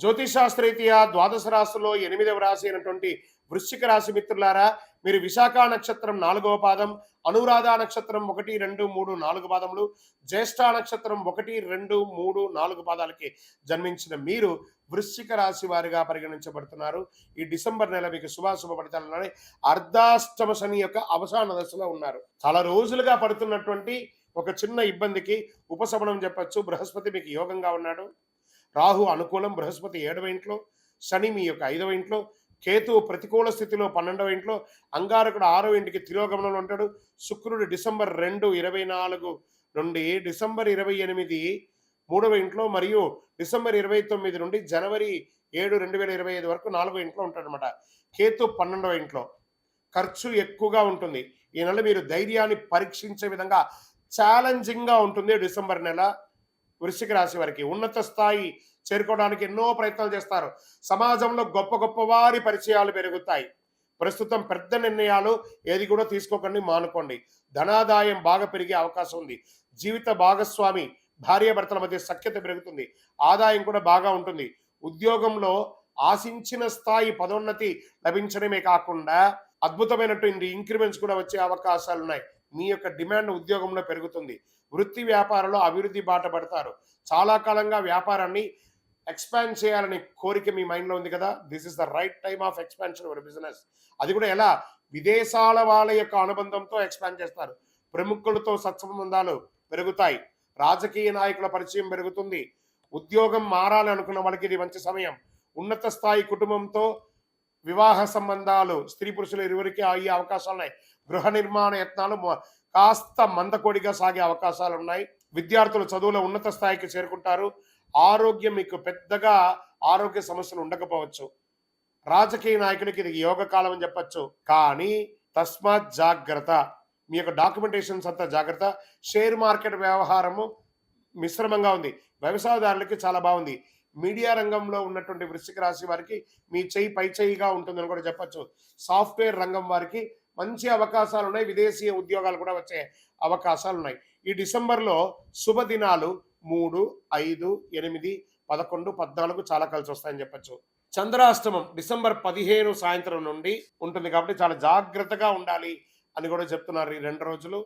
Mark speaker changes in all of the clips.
Speaker 1: జ్యోతిషాస్త్రీత్యా ద్వాదశ రాశిలో ఎనిమిదవ రాశి అయినటువంటి వృశ్చిక రాశి మిత్రులారా మీరు విశాఖ నక్షత్రం నాలుగవ పాదం అనురాధ నక్షత్రం ఒకటి రెండు మూడు నాలుగు పాదములు జ్యేష్ఠ నక్షత్రం ఒకటి రెండు మూడు నాలుగు పాదాలకి జన్మించిన మీరు వృశ్చిక రాశి వారిగా పరిగణించబడుతున్నారు. ఈ డిసెంబర్ నెల మీకు శుభాశుభ ఫలితాలనే అర్ధాష్టమ శని యొక్క అవసాన దశలో ఉన్నారు. చాలా రోజులుగా పడుతున్నటువంటి ఒక చిన్న ఇబ్బందికి ఉపశమనం చెప్పచ్చు. బృహస్పతి మీకు యోగంగా ఉన్నాడు. రాహు అనుకూలం బృహస్పతి ఏడవ ఇంట్లో శని మీ యొక్క ఐదవ ఇంట్లో కేతు ప్రతికూల స్థితిలో పన్నెండవ ఇంట్లో అంగారకుడు ఆరవ ఇంటికి తిరోగమనంలో ఉంటాడు. శుక్రుడు డిసెంబర్ రెండు ఇరవై నాలుగు నుండి డిసెంబర్ ఇరవై ఎనిమిది మూడవ ఇంట్లో మరియు డిసెంబర్ ఇరవై తొమ్మిది నుండి జనవరి ఏడు రెండు వేల ఇరవై ఐదు వరకు నాలుగో ఇంట్లో ఉంటాడనమాట కేతు పన్నెండవ ఇంట్లో. ఖర్చు ఎక్కువగా ఉంటుంది. ఈ నెల మీరు ధైర్యాన్ని పరీక్షించే విధంగా ఛాలెంజింగ్గా ఉంటుంది డిసెంబర్ నెల. వృశ్చిక రాశి వారికి ఉన్నత స్థాయి చేరుకోవడానికి ఎన్నో ప్రయత్నాలు చేస్తారు. సమాజంలో గొప్ప గొప్ప వారి పరిచయాలు పెరుగుతాయి. ప్రస్తుతం పెద్ద నిర్ణయాలు ఏది కూడా తీసుకోకండి మానుకోండి. ధనాదాయం బాగా పెరిగే అవకాశం ఉంది. జీవిత భాగస్వామి భార్యాభర్తల మధ్య సఖ్యత పెరుగుతుంది. ఆదాయం కూడా బాగా ఉంటుంది. ఉద్యోగంలో ఆశించిన స్థాయి పదోన్నతి లభించడమే కాకుండా అద్భుతమైనటువంటి ఇంక్రిమెంట్స్ కూడా వచ్చే అవకాశాలు ఉన్నాయి మీ యొక్క డిమాండ్ ఉద్యోగంలో పెరుగుతుంది. వృత్తి వ్యాపారంలో అభివృద్ధి బాట పడతారు. చాలా కాలంగా వ్యాపారాన్ని ఎక్స్పాండ్ చేయాలనే కోరిక మీ మైండ్లో ఉంది కదా? This is the right time of expansion our business. అది కూడా ఎలా? విదేశాల వాళ్ళ యొక్క అనుబంధంతో ఎక్స్పాండ్ చేస్తారు. ప్రముఖులతో సత్సంబంధాలు పెరుగుతాయి. రాజకీయ నాయకుల పరిచయం పెరుగుతుంది. ఉద్యోగం మారాలి అనుకున్న వాళ్ళకి ఇది మంచి సమయం. ఉన్నత స్థాయి కుటుంబంతో వివాహ సంబంధాలు స్త్రీ పురుషులు ఇరువురికి అయ్యే అవకాశాలు ఉన్నాయి గృహ నిర్మాణ యత్నాలు కాస్త మందకొడిగా సాగే అవకాశాలు ఉన్నాయి విద్యార్థులు చదువులో ఉన్నత స్థాయికి చేరుకుంటారు. ఆరోగ్యం మీకు పెద్దగా ఆరోగ్య సమస్యలు ఉండకపోవచ్చు. రాజకీయ నాయకునికి ఇది యోగ కాలం అని చెప్పచ్చు. కానీ తస్మాత్ జాగ్రత్త. మీ యొక్క డాక్యుమెంటేషన్స్ అంతా జాగ్రత్త. షేర్ మార్కెట్ వ్యవహారము మిశ్రమంగా ఉంది. వ్యవసాయదారులకి చాలా బాగుంది. మీడియా రంగంలో ఉన్నటువంటి వృశ్చిక రాశి వారికి మీ చేయి పై చేయిగా ఉంటుందని కూడా చెప్పచ్చు. సాఫ్ట్వేర్ రంగం వారికి మంచి అవకాశాలు ఉన్నాయి విదేశీయ ఉద్యోగాలు కూడా వచ్చే అవకాశాలు ఉన్నాయి ఈ డిసెంబర్లో శుభదినాలు మూడు ఐదు ఎనిమిది పదకొండు పద్నాలుగు చాలా కలిసి వస్తాయని చెప్పొచ్చు. చంద్రాష్టమం డిసెంబర్ పదిహేను సాయంత్రం నుండి ఉంటుంది కాబట్టి చాలా జాగ్రత్తగా ఉండాలి అని కూడా చెప్తున్నారు ఈ రెండు రోజులు.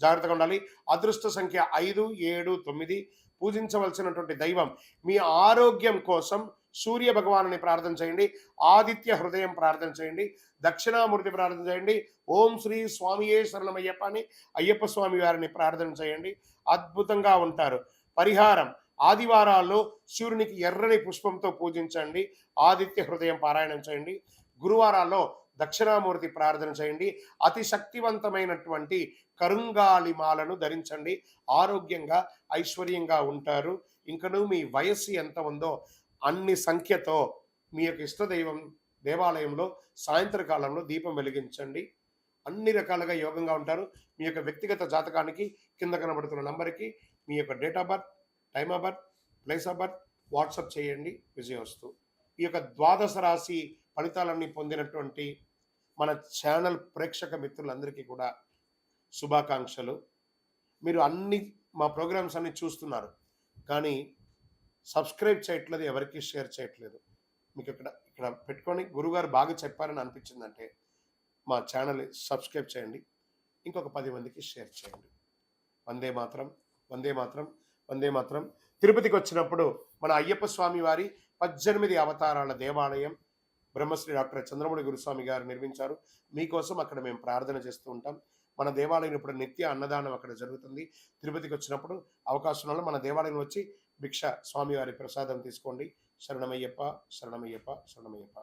Speaker 1: జాగ్రత్తగా ఉండాలి. అదృష్ట సంఖ్య ఐదు ఏడు తొమ్మిది. పూజించవలసినటువంటి దైవం మీ ఆరోగ్యం కోసం సూర్య భగవానుని ప్రార్థన చేయండి. ఆదిత్య హృదయం ప్రార్థన చేయండి. దక్షిణామూర్తి ప్రార్థన చేయండి. ఓం శ్రీ స్వామియే శరణమయ్యప్ప అని అయ్యప్ప స్వామి వారిని ప్రార్థన చేయండి. అద్భుతంగా ఉంటారు. పరిహారం ఆదివారాల్లో సూర్యునికి ఎర్రని పుష్పంతో పూజించండి. ఆదిత్య హృదయం పారాయణం చేయండి. గురువారాల్లో దక్షిణామూర్తి ప్రార్థన చేయండి. అతి శక్తివంతమైనటువంటి కరుంగాలిమాలను ధరించండి. ఆరోగ్యంగా ఐశ్వర్యంగా ఉంటారు. ఇంకను మీ వయస్సు ఎంత ఉందో అన్ని సంఖ్యతో మీ యొక్క ఇష్టదైవం దేవాలయంలో సాయంత్రకాలంలో దీపం వెలిగించండి. అన్ని రకాలుగా యోగంగా ఉంటారు. మీ యొక్క వ్యక్తిగత జాతకానికి కింద కనబడుతున్న నంబర్కి మీ యొక్క date of birth time of birth place of birth WhatsApp చేయండి. విజయవస్తు. ఈ యొక్క ద్వాదశ రాశి ఫలితాలన్నీ పొందినటువంటి మన ఛానల్ ప్రేక్షక మిత్రులందరికీ కూడా శుభాకాంక్షలు. మీరు అన్ని మా ప్రోగ్రామ్స్ అన్ని చూస్తున్నారు. కానీ సబ్స్క్రైబ్ చేయట్లేదు ఎవరికి షేర్ చేయట్లేదు. మీకు ఇక్కడ ఇక్కడ పెట్టుకొని గురుగారు బాగా చెప్పారని అనిపించిందంటే మా ఛానల్ సబ్స్క్రైబ్ చేయండి. ఇంకొక పది మందికి షేర్ చేయండి. వందే మాత్రం వందే మాత్రం వందే మాత్రం. తిరుపతికి వచ్చినప్పుడు మన అయ్యప్ప స్వామి వారి పద్దెనిమిది అవతారాల దేవాలయం బ్రహ్మశ్రీ డాక్టర్ చంద్రమౌళి గురుస్వామి గారు నిర్మించారు. మీకోసం అక్కడ మేము ప్రార్థన చేస్తూ ఉంటాం. మన దేవాలయం ఇప్పుడు నిత్య అన్నదానం అక్కడ జరుగుతుంది. తిరుపతికి వచ్చినప్పుడు అవకాశం వల్ల మన దేవాలయం వచ్చి భిక్ష స్వామివారి ప్రసాదం తీసుకోండి. శరణమయ్యప్ప శరణమయ్యప్ప శరణమయ్యప్ప.